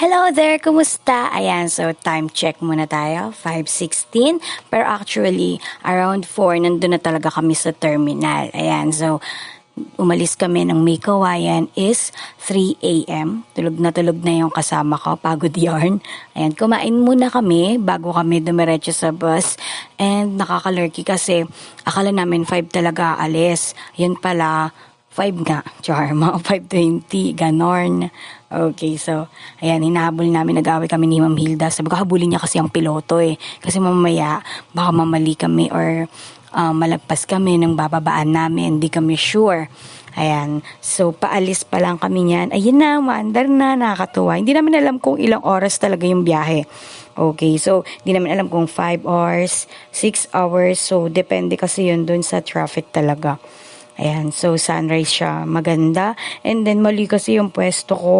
Hello there! Kumusta? Ayan, so time check muna tayo. 5.16. Pero actually, around 4, nandun na talaga kami sa terminal. Ayan, so umalis kami ng May Kawayan is 3 a.m. Tulog na tulog na yung kasama ko, pagod yarn. Ayan, kumain muna kami bago kami dumiretso sa bus. And nakakalurky kasi akala namin 5 talaga alis. Yun pala, 5 nga, char, mga 5.20, ganorn. Okay, so, ayan, hinahabol namin, nag-away kami ni Ma'am Hilda. Sabi ko, habulin niya kasi ang piloto eh. Kasi mamaya, baka mamali kami or uh, malagpas kami ng bababaan namin, hindi kami sure. Ayan, so paalis pa lang kami niyan. Ayun na, maandar na, nakakatuwa. Hindi namin alam kung ilang oras talaga yung biyahe. Okay, so hindi namin alam kung 5 hours, 6 hours. So depende kasi yun dun sa traffic talaga. Ayan, so sunrise siya, maganda. And then mali kasi yung pwesto ko.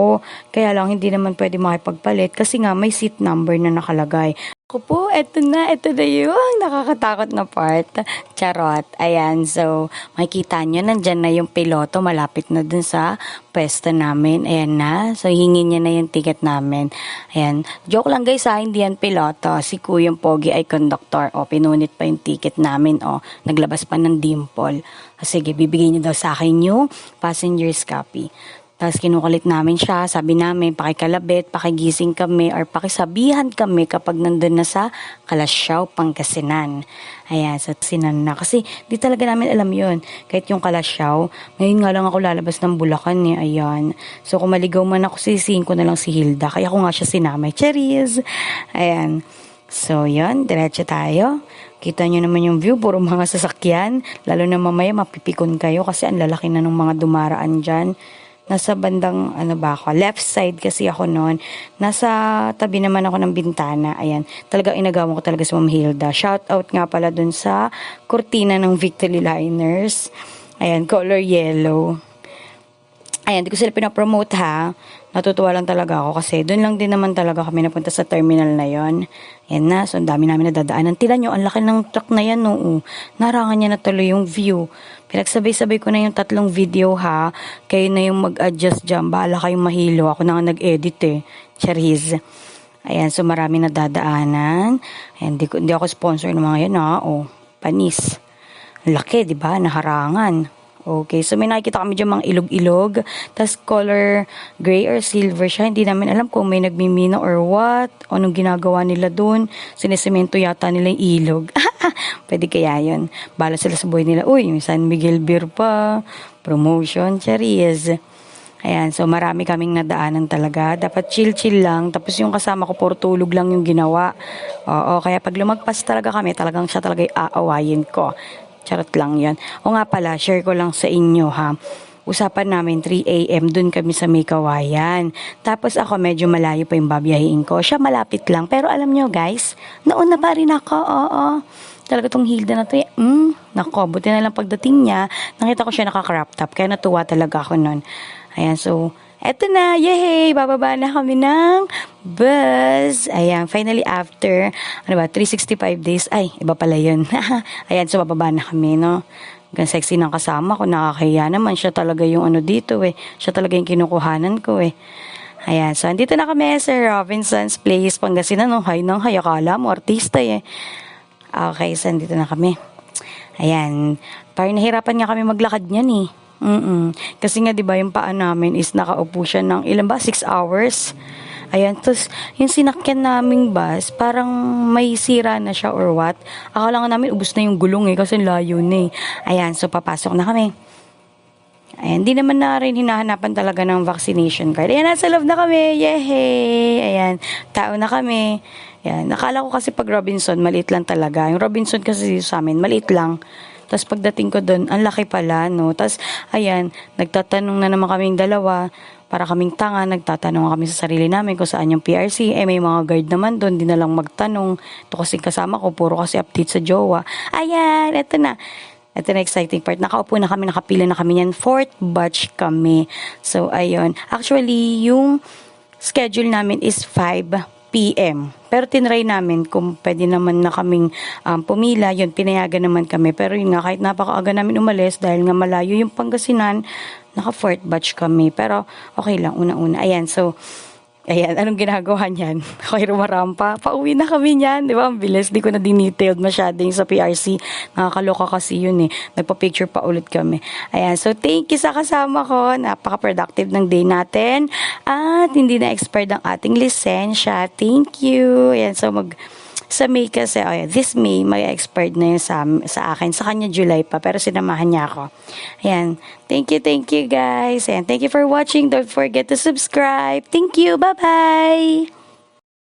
Kaya lang hindi naman pwede makipagpalit kasi nga may seat number na nakalagay. Ako po, eto na, eto na yung nakakatakot na part. Charot. Ayan, so makikita nyo, nandyan na yung piloto, malapit na dun sa pwesto namin. Ayan na, so hingin niya na yung ticket namin. Ayan, joke lang guys ha, hindi yan piloto. Si Kuyang Pogi ay conductor. O, pinunit pa yung ticket namin. O, naglabas pa ng dimple. O, sige, bibigyan niyo daw sa akin yung passenger's copy. Tapos kinukulit namin siya, sabi namin, pakikalabit, pakigising kami, or pakisabihan kami kapag nandun na sa Kalasyaw, Pangasinan. Ayan, sa Sinan na. Kasi di talaga namin alam yon Kahit yung Kalasyaw, ngayon nga lang ako lalabas ng Bulacan eh, ayan. So kung maligaw man ako, sisihin ko na lang si Hilda. Kaya ko nga siya sinamay. Cherries! Ayan. So, yon diretso tayo. Kita nyo naman yung view, puro mga sasakyan. Lalo na mamaya, mapipikon kayo kasi ang lalaki na ng mga dumaraan dyan nasa bandang ano ba ako, left side kasi ako noon. Nasa tabi naman ako ng bintana. Ayan, talaga inagawan ko talaga si Ma'am Hilda. Shout out nga pala dun sa kurtina ng Victory Liners. Ayan, color yellow. Ayan, di ko sila pinapromote ha. Natutuwa lang talaga ako kasi doon lang din naman talaga kami napunta sa terminal na yon. Ayan na, so ang dami namin nadadaanan. Tila nyo, ang laki ng truck na yan, no. Narangan niya na tuloy yung view. Pinagsabay-sabay ko na yung tatlong video ha. Kayo na yung mag-adjust dyan. Bahala kayong mahilo. Ako na nga nag-edit eh. Chariz. Ayan, so marami nadadaanan. Ayan, di, di ako sponsor ng mga yan ha. O, panis. Laki, di ba? Naharangan. Okay, so may nakikita kami dyan mga ilog-ilog. Tapos color gray or silver siya. Hindi namin alam kung may nagmimina or what. O anong ginagawa nila dun. Sinisemento yata nila yung ilog. Pwede kaya yun. Bala sila sa buhay nila. Uy, may San Miguel Beer pa. Promotion, cherries. Ayan, so marami kaming nadaanan talaga. Dapat chill-chill lang. Tapos yung kasama ko, puro tulog lang yung ginawa. Oo, kaya pag lumagpas talaga kami, talagang siya talaga aawayin ko. Charot lang yon. O nga pala, share ko lang sa inyo ha. Usapan namin 3 a.m. dun kami sa May Kawayan. Tapos ako medyo malayo pa yung babiyahin ko. Siya malapit lang. Pero alam nyo guys, nauna pa rin ako. Oo. Talaga tong Hilda na to. Mm, nako, buti na lang pagdating niya. Nakita ko siya naka-crop top. Kaya natuwa talaga ako nun. Ayan, so Eto na, yay! Bababa na kami ng bus. Ayan, finally after, ano ba, 365 days. Ay, iba pala yun. Ayan, so bababa na kami, no? Gan sexy ng kasama ko, nakakahiya naman. Siya talaga yung ano dito eh. Siya talaga yung kinukuhanan ko eh. Ayan, so andito na kami sa Robinson's Place, Pangasinan. No? Hay nang hay, akala mo, artista eh. Okay, so andito na kami. Ayan, parang nahirapan nga kami maglakad niyan eh. Mm Kasi nga 'di ba yung paa namin is nakaupo siya ng ilan ba 6 hours. Ayan, tapos yung sinakyan naming bus, parang may sira na siya or what. Akala nga namin ubos na yung gulong eh, kasi layo na eh. Ayan, so papasok na kami. Ayan, di naman na rin hinahanapan talaga ng vaccination card. Ayan, nasa loob na kami. Yehey! Ayan, tao na kami. Ayan, nakala ko kasi pag Robinson, maliit lang talaga. Yung Robinson kasi sa amin, maliit lang. Tapos pagdating ko doon, ang laki pala, no? Tapos, ayan, nagtatanong na naman kaming dalawa, para kaming tanga, nagtatanong kami sa sarili namin kung saan yung PRC. Eh, may mga guard naman doon, di na lang magtanong. Ito kasi kasama ko, puro kasi update sa jowa. Ayan, eto na. Ito na exciting part. Nakaupo na kami, nakapila na kami yan. Fourth batch kami. So, ayun. Actually, yung schedule namin is 5 p.m. Pero tinry namin kung pwede naman na kaming um, pumila, yun, pinayagan naman kami. Pero yun nga, kahit napakaaga namin umalis, dahil nga malayo yung Pangasinan, naka fourth batch kami. Pero okay lang, una-una. Ayan, so, Ayan, anong ginagawa niyan? Okay, rumarampa. Pauwi na kami niyan. Di ba? Ang bilis. Di ko na dinetailed masyado yung sa PRC. Nakakaloka kasi yun eh. Nagpa-picture pa ulit kami. Ayan, so thank you sa kasama ko. Napaka-productive ng day natin. At hindi na expired ang ating lisensya. Thank you. Ayan, so mag sa May kasi, oh, this May, may expired na yun sa, sa akin. Sa kanya, July pa, pero sinamahan niya ako. Ayan. Thank you, thank you, guys. And thank you for watching. Don't forget to subscribe. Thank you. Bye-bye!